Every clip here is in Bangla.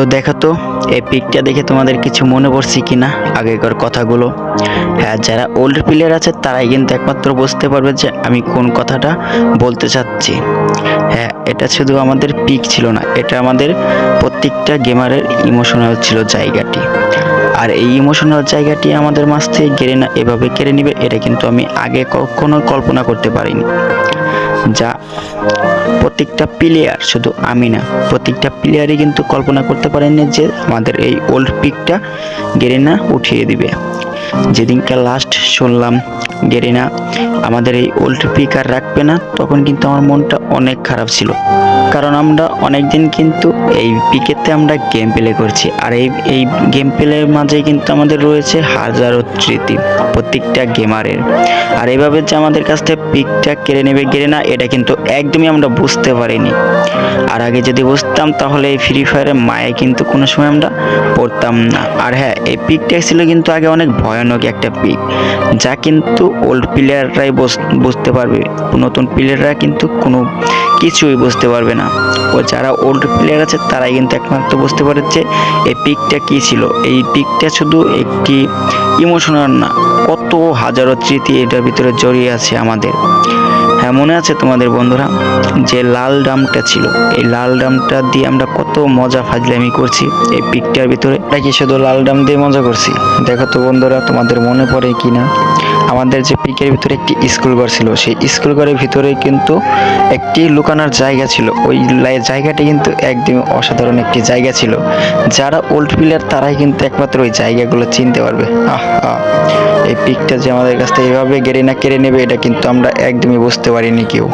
তো দেখো তো, এই পিকটা দেখে তোমাদের কিছু মনে পড়ছে কি না আগেকার কথাগুলো। হ্যাঁ যারা ওল্ড প্লেয়ার আছে, তারাই কিন্তু একমাত্র বুঝতে পারবে যে আমি কোন কথাটা বলতে চাচ্ছি। হ্যাঁ এটা শুধু আমাদের পিক ছিল না, এটা আমাদের প্রত্যেকটা গেমারের ইমোশনাল ছিল জায়গাটি। আর এই ইমোশনাল জায়গাটি আমাদের মাছ থেকে কেড়ে না, এভাবে কেড়ে নিবে, এটা কিন্তু আমি আগে কখনো কল্পনা করতে পারিনি। যা প্রত্যেকটা প্লেয়ার শুধু আমি না, প্রত্যেকটা প্লেয়ারই কিন্তু কল্পনা করতে পারেনি যে আমাদের এই ওল্ড পিকটা গেরিনা উঠিয়ে দিবে। যেদিনকে লাস্ট শুনলাম, গেরিনা, আমাদের এই ওল্ড পিক আর রাখবে না, তখন কিন্তু আমার মনটা অনেক খারাপ ছিল। কারণ আমরা অনেক দিন কিন্তু এই পিকেতে আমরা গেম প্লে করছি। আর এই এই গেম প্লের মাঝে কিন্তু আমাদের রয়েছে হাজারো স্মৃতি, প্রত্যেকটা গেমারের আর এইভাবে যে আমাদের কাছ থেকে পিকটা কেড়ে নেবে গেড়ে না এটা কিন্তু একদমই আমরা বুঝতে পারিনি। আর আগে যদি বুঝতাম, তাহলে এই ফ্রি ফায়ারের মায়ে কিন্তু কোনো সময় আমরা পড়তাম না। আর হ্যাঁ এই পিকটা ছিল কিন্তু আগে অনেক ভয়ানক একটা পিক, যা কিন্তু ওল্ড প্লেয়াররাই বুঝতে পারবে। নতুন প্লেয়াররা কিন্তু কোনো কিছুই বুঝতে পারবে না। ও যারা ওল্ড প্লেয়ার আছে, তারাই কিন্তু একমাত্র বুঝতে পারে যে এই পিকটা কী ছিল। এই পিকটা শুধু একটি ইমোশনাল না, কত হাজারো স্মৃতি এটার ভিতরে জড়িয়ে আছে আমাদের। মনে আছে তোমাদের বন্ধুরা? যে লাল ড্রামটা ছিল। এই লাল ড্রামটা দিয়ে আমরা কত মজা ফাজলামি করছি এই পিকটার ভিতরে। এটা কি শুধু লাল ড্রাম দিয়ে মজা করছি? দেখো তো বন্ধুরা, তোমাদের মনে পড়ে কি না আমাদের যে পিকের ভিতরে একটি স্কুল ঘর ছিল, সেই স্কুল ঘরের ভিতরে কিন্তু একটি লুকানোর জায়গা ছিল। ওই জায়গাটি কিন্তু একদম অসাধারণ একটি জায়গা ছিল। যারা ওল্ড প্লেয়ার তারাই কিন্তু একমাত্র ওই জায়গাগুলো চিনতে পারবে। আহ। এই পিকটা যে আমাদের কাছ থেকে এভাবে গেড়ে না কেড়ে নেবে, এটা কিন্তু আমরা একদমই বুঝতে পারিনি কেউ।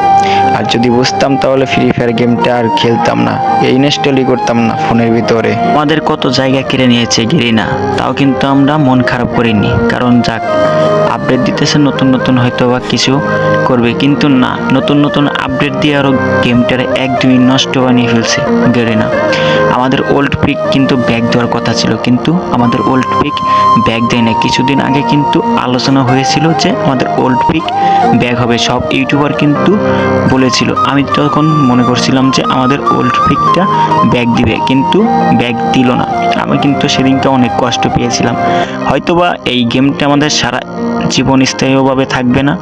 আর যদি বুঝতাম তাহলে ফ্রি ফায়ার গেমটা আর খেলতাম না। ইনস্টলই করতাম না ফোনের ভিতরে। আমাদের কত জায়গা কেড়ে নিয়েছে গেরিনা, তাও কিন্তু আমরা মন খারাপ করিনি। কারণ যাক আপডেট দিতেছে, নতুন নতুন হয়তো বা কিছু করবে। কিন্তু না, নতুন নতুন আপডেট দিয়ে আরও গেমটারে একদমই নষ্ট বানিয়ে ফেলছে গেরিনা। আমাদের ওল্ড পিক কিন্তু ব্যাগ দেওয়ার কথা ছিল, কিন্তু আমাদের ওল্ড পিক ব্যাগ দেয় না কিছুদিন আগে কিন্তু আলোচনা হয়েছিল যে আমাদের ওল্ড পিক ব্যাগ হবে। সব ইউটিউবার কিন্তু বলেছিল। আমি তখন মনে করছিলাম যে আমাদের ওল্ড পিকটা ব্যাগ দিবে, কিন্তু ব্যাগ দিল না। আমি কিন্তু সেদিনকে অনেক কষ্ট পেয়েছিলাম। হয়তোবা এই গেমটা আমাদের সারা জীবন স্থায়ীভাবে থাকবে না।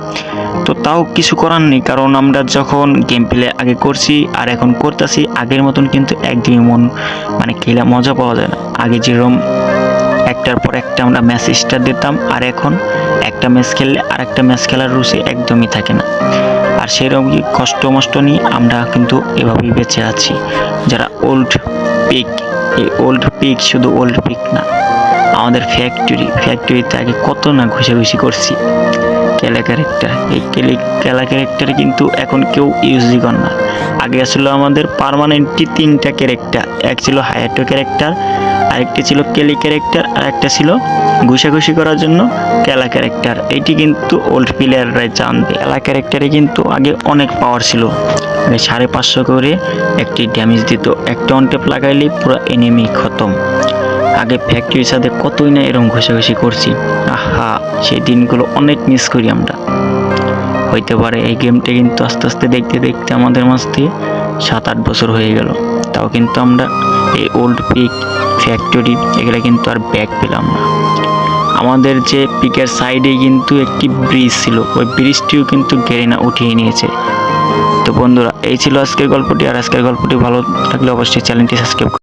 তো তাও কিছু করার নেই, কারণ আমরা যখন গেম প্লে আগে করছি আর এখন করতেছি, আগের মতন কিন্তু একদমই মন মানে খেলে মজা পাওয়া যায় না। আগে যেরকম একটার পর একটা আমরা ম্যাচ স্টার দিতাম, আর এখন একটা ম্যাচ খেললে আর একটা ম্যাচ খেলার রুচি একদমই থাকে না। আর সেরকম কষ্ট মষ্ট নিয়ে আমরা কিন্তু এভাবেই বেঁচে আছি। যারা ওল্ড পিক এই ওল্ড পিক শুধু ওল্ড পিক না। আমাদের ফ্যাক্টরি ফ্যাক্টরিতে আগে কত না ঘুষাঘুষি করছি। কেলা ক্যারেক্টার এই কেলি, কেলা ক্যারেক্টার কিন্তু এখন কেউ ইউজই করে না। আগে আসলে আমাদের পারমানেন্টলি তিনটা ক্যারেক্টার এক ছিল হায়াটো ক্যারেক্টার আরেকটি ছিল কেলি ক্যারেক্টার আর একটা ছিল ঘুষাঘুষি করার জন্য কেলা ক্যারেক্টার এটি কিন্তু ওল্ড প্লেয়াররাই জানবে। কেলা ক্যারেক্টারে কিন্তু আগে অনেক পাওয়ার ছিল। আগে সাড়ে পাঁচশো করে একটি ড্যামেজ দিত। একটা অনটেপ লাগাইলেই পুরো এনিমি খতম। আগে ফ্যাক্টরির সাথে কতই না এরকম ঘষাঘষি করছি। আহা, সেই দিনগুলো অনেক মিস করি আমরা। হইতে পারে এই গেমটা কিন্তু আস্তে আস্তে দেখতে দেখতে আমাদের মাঝ থেকে সাত আট বছর হয়ে গেল। তাও কিন্তু আমরা এই ওল্ড পিক ফ্যাক্টরি এগুলো কিন্তু আর ব্যাক পেলাম না। আমাদের যে পিকের সাইডে কিন্তু একটি ব্রিজ ছিল, ওই ব্রিজটিও কিন্তু গেরিনা উঠিয়ে নিয়েছে। তো বন্ধুরা, এই ছিল আজকের গল্পটি। আর আজকের গল্পটি ভালো থাকলে অবশ্যই চ্যানেলটি সাবস্ক্রাইব